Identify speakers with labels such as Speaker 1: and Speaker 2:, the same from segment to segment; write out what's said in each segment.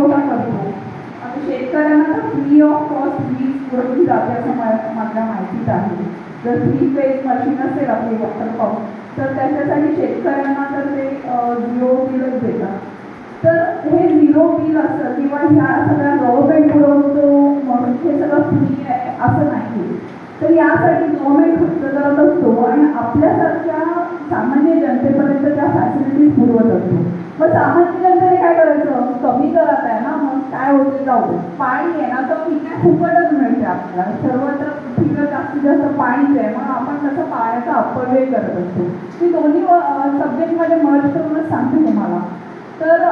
Speaker 1: आणि शेतकऱ्यांना तर फ्री ऑफ कॉस्ट वीज पुरवली जाते असं मला माहितीच आहे. जर थ्री फेज मशीन असेल आपली वॉटर पंप तर त्याच्यासाठी शेतकऱ्यांना तर ते झिरो बिलच देतात. तर हे झिरो बिल असतं किंवा ह्या सगळ्या गव्हर्नमेंट पुरवतो म्हणून हे सगळं फ्री आहे असं नाही. तर यासाठी गव्हर्नमेंट खर्च करत असतो आणि आपल्यासारख्या सामान्य जनतेपर्यंत त्या फॅसिलिटीज पुरवत असतो. मग सामान्य कमी करत आहे ना मग काय होते जाऊ पाणी आहे ना तर ठीक आहे फुकटच मिळते आपल्याला. सर्वत्र पृथ्वीवर जास्तीत जास्त पाणीच आहे. मग आपण कसं पाण्याचा अपव्यय करत असतो. मी दोन्ही सब्जेक्टमध्ये मर्ज करूनच सांगते तुम्हाला. तर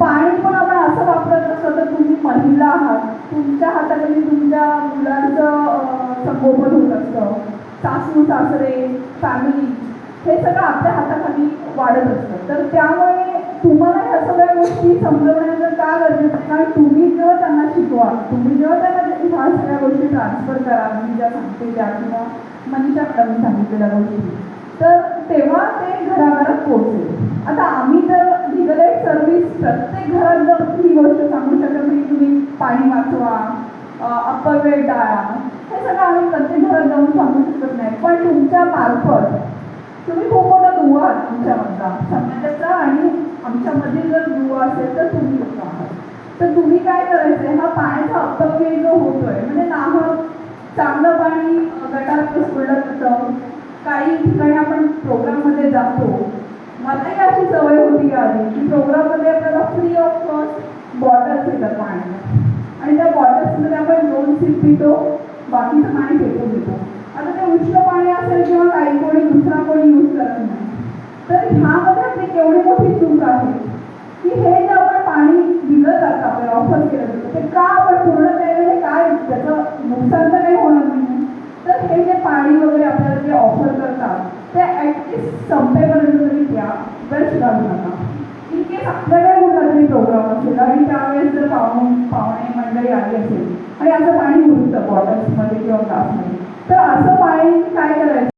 Speaker 1: पाणी पण आपण असं वापरत असतो तर तुम्ही महिला आहात. तुमच्या हाताखाली म्हणजे तुमच्या मुलांचं संगोपन होत असतं. सासू सासरे फॅमिली हे सगळं आपल्या हाताखाली वाढत असतं. तर त्यामुळे तुम्हाला ह्या सगळ्या गोष्टी समजवण्याचं का गरजेचं कारण तुम्ही जेव्हा त्यांना शिकवा तुम्ही जेव्हा त्यांना ह्या सगळ्या गोष्टी ट्रान्सफर करा मी ज्या सांगते त्या किंवा मनीषा मी सांगितलेल्या गोष्टी तर तेव्हा ते घराघरात पोहोचेल. आता आम्ही जर लिगल एड सर्व्हिस प्रत्येक घरात जर ही गोष्ट सांगू शकत नाही तुम्ही पाणी वाचवा अप्पर वेळ टाळा हे सगळं आम्ही प्रत्येक घरात जाऊन सांगू शकत नाही. पण तुमच्या मार्फत तुम्ही खूप मोठा दुवा तुमच्या तुमच्यामधला आमच्यामध्ये जर दुवा असेल तर तुम्ही लोक आहात. तर तुम्ही काय करायचंय? हा पाण्याचा अपव्यय जो होतोय म्हणजे नाहक चांगलं पाणी गटात गटारात सोडलं जातं काही ठिकाणी आपण प्रोग्राममध्ये जातो. मलाही अशी सवय होती आधी की प्रोग्राममध्ये आपल्याला फ्री ऑफ कॉस्ट बॉटल्स येतात पाण्याला. आणि त्या बॉटल्समध्ये आपण दोन सीप पितो बाकीचं पाणी फेकून देतो. आता ते उष्ण पाणी असेल किंवा काही कोणी दुसरा कोणी यूज करत नाही. तर ह्या एवढी मोठी चूक आहे. की हे जे आपण पाणी दिलं जातं आपल्याला ऑफर केलं जातं ते का आपण पूर्ण त्यावेळी काय त्याचं नुकसान तर काही होणार नाही. तर हे जे पाणी वगैरे आपल्याला जे ऑफर करतात ते ॲटलिस्ट संपेपर्यंत तरी द्या वेळ सुधारू नका. इन केस आपल्याकडे कुठला तरी प्रोग्राम असेल आणि त्यावेळेस जर पाहून पाहुणे मंडळी आली असेल आणि असं पाणी उरतं बॉटल्समध्ये किंवा ग्लासमध्ये तर असं पाणी काय करायचं?